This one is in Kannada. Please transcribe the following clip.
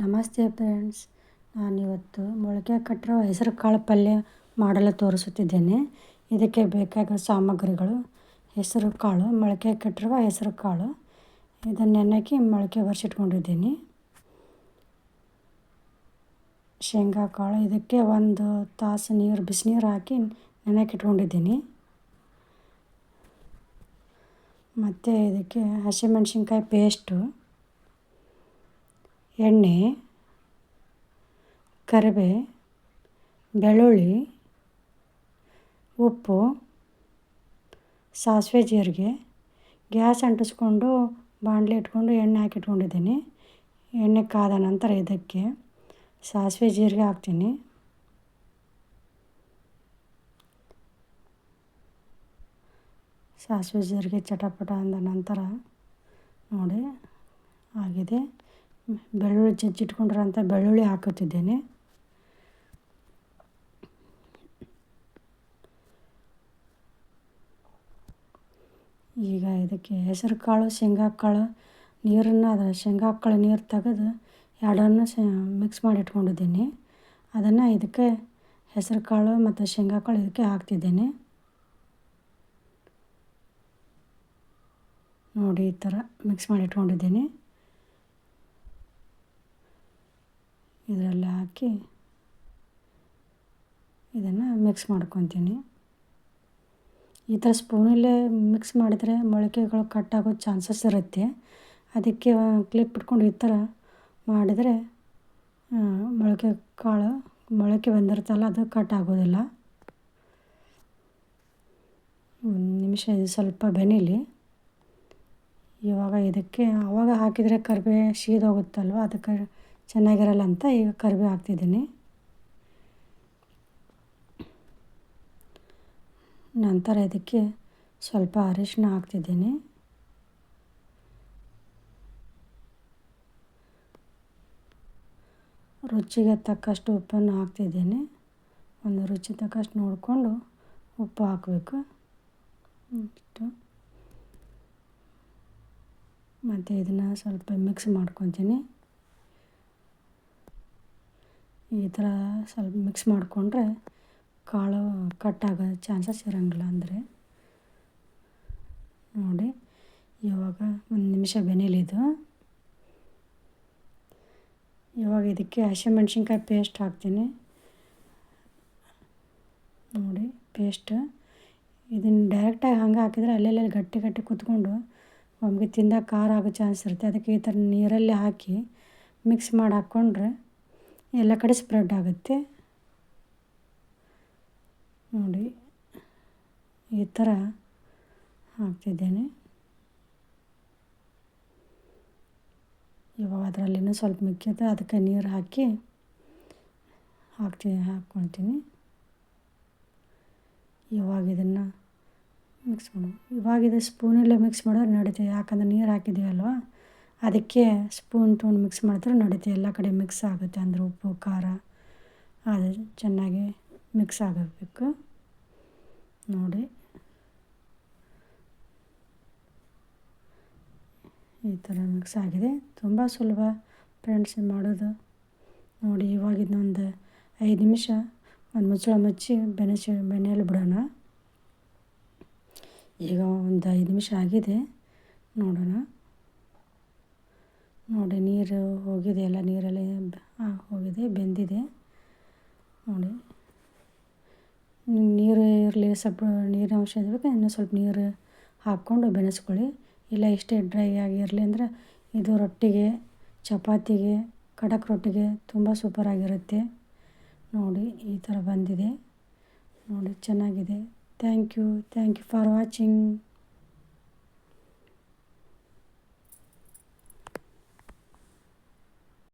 ನಮಸ್ತೆ ಫ್ರೆಂಡ್ಸ್. ನಾನು ಇವತ್ತು ಮೊಳಕೆ ಕಟ್ಟಿರೋ ಹೆಸರು ಕಾಳು ಪಲ್ಯ ಮಾಡಲು ತೋರಿಸುತ್ತಿದ್ದೇನೆ. ಇದಕ್ಕೆ ಬೇಕಾದ ಸಾಮಗ್ರಿಗಳು ಹೆಸರು ಕಾಳು ಮೊಳಕೆ ಕಟ್ಟಿರುವ ಹೆಸರು ಕಾಳು ಇದನ್ನು ನೆನೆಕಿ ಮೊಳಕೆ ಒರೆಸಿಟ್ಕೊಂಡಿದ್ದೀನಿ. ಶೇಂಗಾ ಕಾಳು ಇದಕ್ಕೆ ಒಂದು ತಾಸು ನೀರು ಬಿಸಿನೀರು ಹಾಕಿ ನೆನೆಕಿಟ್ಕೊಂಡಿದ್ದೀನಿ. ಮತ್ತು ಇದಕ್ಕೆ ಹಸಿಮೆಣ್ಸಿನ್ಕಾಯಿ ಪೇಸ್ಟು ಎಣ್ಣೆ, ಕರಿಬೇ, ಬೆಳ್ಳುಳ್ಳಿ, ಉಪ್ಪು, ಸಾಸಿವೆ ಜೀರಿಗೆ, ಗ್ಯಾಸ್ ಅಂಟಿಸ್ಕೊಂಡು ಬಾಣಲೆ ಇಟ್ಕೊಂಡು ಎಣ್ಣೆ ಹಾಕಿಟ್ಕೊಂಡಿದ್ದೀನಿ. ಎಣ್ಣೆ ಕಾದ ನಂತರ ಇದಕ್ಕೆ ಸಾಸಿವೆ ಜೀರಿಗೆ ಹಾಕ್ತೀನಿ. ಸಾಸಿವೆ ಜೀರಿಗೆ ಚಟಪಟ ಅಂದ ನಂತರ ನೋಡಿ, ಆಗಿದೆ. ಬೆಳ್ಳುಳ್ಳಿ ಜಜ್ಜಿಟ್ಕೊಂಡಿರೋಂಥ ಬೆಳ್ಳುಳ್ಳಿ ಹಾಕುತ್ತಿದ್ದೇನೆ. ಈಗ ಇದಕ್ಕೆ ಹೆಸರು ಕಾಳು ಶೇಂಗಾ ಕಾಳು ನೀರನ್ನು, ಅದರ ಶೇಂಗಾ ಕಾಳು ನೀರು ತೆಗೆದು ಎರಡನ್ನು ಶ ಮಿಕ್ಸ್ ಮಾಡಿ ಇಟ್ಕೊಂಡಿದ್ದೀನಿ. ಅದನ್ನು ಇದಕ್ಕೆ ಹೆಸರು ಕಾಳು ಮತ್ತು ಶೇಂಗಾ ಕಾಳು ಇದಕ್ಕೆ ಹಾಕ್ತಿದ್ದೇನೆ. ನೋಡಿ ಈ ಥರ ಮಿಕ್ಸ್ ಮಾಡಿ ಇಟ್ಕೊಂಡಿದ್ದೀನಿ. ಇದರಲ್ಲಿ ಹಾಕಿ ಇದನ್ನು ಮಿಕ್ಸ್ ಮಾಡ್ಕೊತೀನಿ. ಈ ಥರ ಸ್ಪೂನಲ್ಲೇ ಮಿಕ್ಸ್ ಮಾಡಿದರೆ ಮೊಳಕೆಗಳು ಕಟ್ಟಾಗೋ ಚಾನ್ಸಸ್ ಇರುತ್ತೆ. ಅದಕ್ಕೆ ಕ್ಲಿಪ್ ಇಟ್ಕೊಂಡು ಈ ಥರ ಮಾಡಿದರೆ ಮೊಳಕೆ ಕಾಳು, ಮೊಳಕೆ ಬಂದಿರುತ್ತಲ್ಲ, ಅದು ಕಟ್ ಆಗೋದಿಲ್ಲ. ಒಂದು ನಿಮಿಷ ಇದು ಸ್ವಲ್ಪ ಬೆನಿಲಿ. ಇವಾಗ ಇದಕ್ಕೆ ಆವಾಗ ಹಾಕಿದರೆ ಕರಿಬೇ ಶೀದೋಗುತ್ತಲ್ವ ಅದಕ್ಕೆ ಚೆನ್ನಾಗಿರಲ್ಲ ಅಂತ ಈಗ ಕರಿಬೇವು ಹಾಕ್ತಿದ್ದೀನಿ. ನಂತರ ಇದಕ್ಕೆ ಸ್ವಲ್ಪ ಅರಿಶಿನ ಹಾಕ್ತಿದ್ದೀನಿ. ರುಚಿಗೆ ತಕ್ಕಷ್ಟು ಉಪ್ಪನ್ನು ಹಾಕ್ತಿದ್ದೀನಿ. ಒಂದು ರುಚಿ ತಕ್ಕಷ್ಟು ನೋಡಿಕೊಂಡು ಉಪ್ಪು ಹಾಕಬೇಕು. ಇಷ್ಟು. ಮತ್ತು ಇದನ್ನು ಸ್ವಲ್ಪ ಮಿಕ್ಸ್ ಮಾಡ್ಕೊತೀನಿ. ಈ ಥರ ಸ್ವಲ್ಪ ಮಿಕ್ಸ್ ಮಾಡಿಕೊಂಡ್ರೆ ಕಾಳು ಕಟ್ಟಾಗೋ ಚಾನ್ಸಸ್ ಇರೋಂಗಿಲ್ಲ ಅಂದರೆ. ನೋಡಿ, ಇವಾಗ ಒಂದು ನಿಮಿಷ ಬೆನೀಲಿದು. ಇವಾಗ ಇದಕ್ಕೆ ಹಸಿಮೆಣ್ಸಿನ್ಕಾಯಿ ಪೇಸ್ಟ್ ಹಾಕ್ತೀನಿ. ನೋಡಿ ಪೇಸ್ಟ್ ಇದನ್ನು ಡೈರೆಕ್ಟಾಗಿ ಹಂಗೆ ಹಾಕಿದರೆ ಅಲ್ಲೆಲ್ಲ ಗಟ್ಟಿ ಗಟ್ಟಿ ಕುತ್ಕೊಂಡು ಒಮ್ಗೆ ತಿಂದಾಗ ಖಾರ ಆಗೋ ಚಾನ್ಸ್ ಇರುತ್ತೆ. ಅದಕ್ಕೆ ಈ ಥರ ನೀರಲ್ಲಿ ಹಾಕಿ ಮಿಕ್ಸ್ ಮಾಡಿ ಹಾಕ್ಕೊಂಡ್ರೆ ಎಲ್ಲ ಕಡೆ ಸ್ಪ್ರೆಡ್ ಆಗುತ್ತೆ. ನೋಡಿ, ಈ ಥರ ಹಾಕ್ತಿದ್ದೇನೆ. ಇವಾಗ ಅದರಲ್ಲಿ ಇನ್ನೂ ಸ್ವಲ್ಪ ಮಿಕ್ಕಿದೆ, ಅದಕ್ಕೆ ನೀರು ಹಾಕಿ ಹಾಕ್ತೀನಿ ಹಾಕ್ಕೊಳ್ತೀನಿ. ಇವಾಗ ಇದನ್ನು ಮಿಕ್ಸ್ ಮಾಡು ಇವಾಗ ಇದು ಸ್ಪೂನಲ್ಲೇ ಮಿಕ್ಸ್ ಮಾಡೋರು ನಡೀತದೆ, ಯಾಕಂದ್ರೆ ನೀರು ಹಾಕಿದ್ದೀವಲ್ವ? ಅದಕ್ಕೆ ಸ್ಪೂನ್ ತೊಗೊಂಡು ಮಿಕ್ಸ್ ಮಾಡಿದ್ರೆ ನಡೀತೆ ಎಲ್ಲ ಕಡೆ ಮಿಕ್ಸ್ ಆಗುತ್ತೆ. ಅಂದರೆ ಉಪ್ಪು, ಖಾರ, ಅದು ಚೆನ್ನಾಗಿ ಮಿಕ್ಸ್ ಆಗಬೇಕು. ನೋಡಿ. ಈ ಥರ ಮಿಕ್ಸ್ ಆಗಿದೆ. ತುಂಬ ಸುಲಭ ಫ್ರೆಂಡ್ಸ್ ಮಾಡೋದು. ನೋಡಿ, ಇವಾಗ ಒಂದು ಐದು ನಿಮಿಷ. ಒಂದು ಮುಚ್ಚಳ ಮುಚ್ಚಿ ಬೆನೆಸಿ ಬೆನೆಯಲ್ಲಿ ಬಿಡೋಣ. ಈಗ ಒಂದು ಐದು ನಿಮಿಷ ಆಗಿದೆ. ನೋಡೋಣ. ನೋಡಿ ನೀರು ಹೋಗಿದೆ ಎಲ್ಲ ನೀರೆಲ್ಲ ಹೋಗಿದೆ, ಬೆಂದಿದೆ. ನೋಡಿ. ನೀರು ಇರಲಿ, ಸ್ವಲ್ಪ ನೀರಿನ ಅಂಶ ಇರಬೇಕು, ಇನ್ನೂ ಸ್ವಲ್ಪ ನೀರು ಹಾಕ್ಕೊಂಡು ಬೆನೆಸ್ಕೊಳ್ಳಿ. ಇಲ್ಲ, ಇಷ್ಟೇ ಡ್ರೈ ಆಗಿರಲಿ ಅಂದರೆ ಇದು ರೊಟ್ಟಿಗೆ, ಚಪಾತಿಗೆ, ಖಡಕ್ ರೊಟ್ಟಿಗೆ ತುಂಬ ಸೂಪರಾಗಿರುತ್ತೆ ನೋಡಿ, ಈ ಥರ ಬಂದಿದೆ. ನೋಡಿ, ಚೆನ್ನಾಗಿದೆ. Thank you thank you for watching.